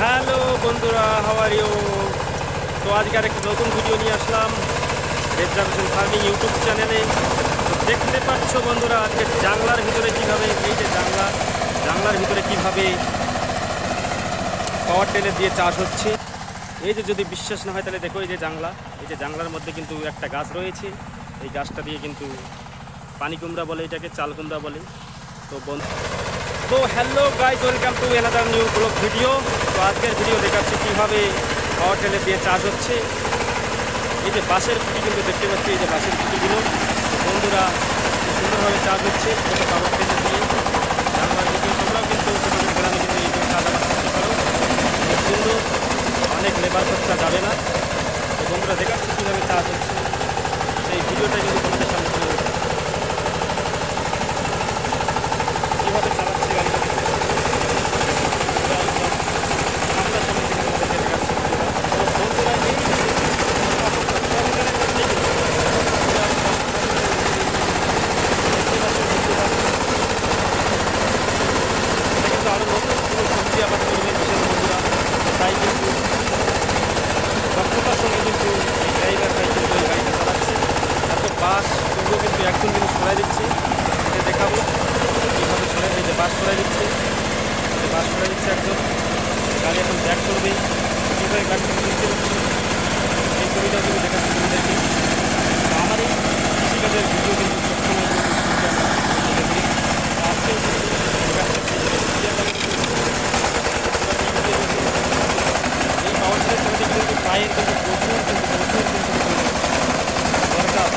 Hello বন্ধুরা how are you তো আজকে আর একটা নতুন ভিডিও নিয়ে আসলাম রেজার্ভেশন ফার্মিং ইউটিউব চ্যানেলে দেখতে পাচ্ছ বন্ধুরা, আজকে জাংলার ভিতরে কীভাবে, এই যে জাংলা জাংলার ভিতরে কীভাবে পাওয়ার টেলে দিয়ে চাষ হচ্ছে। এই যে যদি বিশ্বাস না হয়, তাহলে দেখো এই যে জাংলা এই যে জাংলার মধ্যে কিন্তু একটা গাছ রয়েছে। এই গাছটা দিয়ে কিন্তু পানি কুমড়া বলে এটাকে, চাল কুমড়া বলে। তো বন্ধু তো hello guys welcome to another new blog video তো আজকের ভিডিও দেখাচ্ছি কীভাবে পাওয়ার টেলে দিয়ে চার্জ হচ্ছে। এই যে বাসের খুঁটি কিন্তু দেখতে পাচ্ছি, এই যে বাসের খুঁটিগুলো। বন্ধুরা সুন্দরভাবে চার্জ হচ্ছে। কত পাওয়ার টেলে দিয়ে। ভিডিও তোমরাও কিন্তু গ্রামে কিন্তু চাষ আবাদ করতে পারো। সুন্দর, অনেক লেবার খরচা যাবে না। তো বন্ধুরা দেখাচ্ছি কীভাবে চার্জ হচ্ছে। এই ভিডিওটা কিন্তু তোমাদের সামনে তুলে ধরবো। কীভাবে চালাচ্ছে গাড়িটা আমরা সামনে থেকে তোমাদেরকে দেখাচ্ছি তো বন্ধুরা এই যে সংসারের মধ্যে কিন্তু পুরা দেখতে পাচ্ছ, বুঝতে পারছ। এটা কিন্তু আরও নতুন কোনো সবজি আবাদ করবে বিশেষ বন্ধুরা তাই কিন্তু দক্ষতার সঙ্গে কিন্তু এই ড্রাইভার ভাই কিন্তু এই গাড়িটা চালাচ্ছে এত বাস তবুও কিন্তু একজন কিন্তু সরাই দিচ্ছে এটা দেখাবো কীভাবে সরাই এই যে বাস সরাই দিচ্ছে এই যে একজন গাড়ি এখন ব্যাক করবে। কীভাবে করবে দেখতে পাচ্ছি এই দেখাচ্ছি তোমাদেরকে তো আমার এই কৃষিকাজের ভিডিও কিন্তু সবসময় আজকেও এই পাওয়ার কিন্তু পায়ের কিন্তু প্রচুর কিন্তু প্রচুর কিন্তু দরকার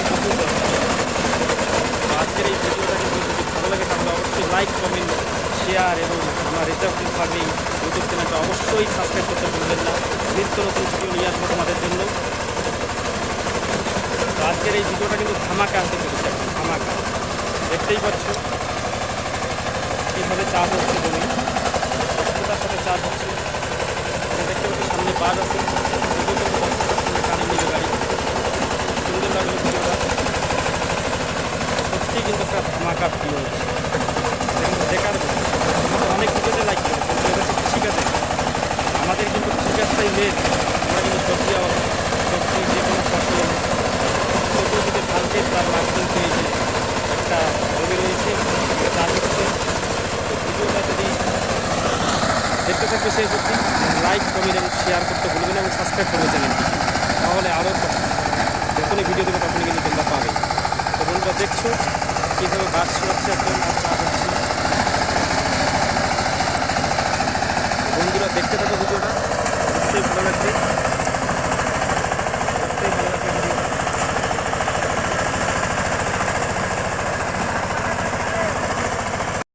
প্রচুর দরকার। আজকের এই ভিডিওটা কিন্তু যদি ভালো লাগে তাহলে অবশ্যই লাইক কমেন্ট শেয়ার এবং আমার রিজার্ভ ফার্মিং ইউটিউব চ্যানেলটা অবশ্যই সাবস্ক্রাইব করতে ভুলবেন না। নিত্য নতুন ভিডিও নিয়ে আসব তোমাদের জন্য। আজকের এই ভিডিওটা কিন্তু ধামাকা আসতে চলেছে একদম ধামাকা। দেখতেই পাচ্ছ কীভাবে চাষ হচ্ছে জমি। দক্ষতার সাথে চাষ হচ্ছে। দেখতে পাচ্ছি সামনে বাস আছে। সুন্দর কিন্তু একটা ধামাকা ভিডিও হচ্ছে দেখার মতো। আমরা অনেক ভিডিওতে লাইক করে কিন্তু এটা হচ্ছে কৃষিকাজে আমাদের কিন্তু মেন আমরা সবজি সবজি যে কোনো ফসল ছোটো যদি ঢালতে তার কিন্তু এই যে একটা জমি রয়েছে চাষ হচ্ছে ভিডিওটা যদি দেখতে থাকবে সেই সত্যি লাইক কমেন্ট এবং শেয়ার করতে ভুলবেন এবং সাবস্ক্রাইব করবে চ্যানেলটি তাহলে আরও যখনই ভিডিও দেবো তখনই কিন্তু তোমরা পাবে। তো বন্ধুরা দেখছ, কীভাবে বাস ছড়াচ্ছে একদম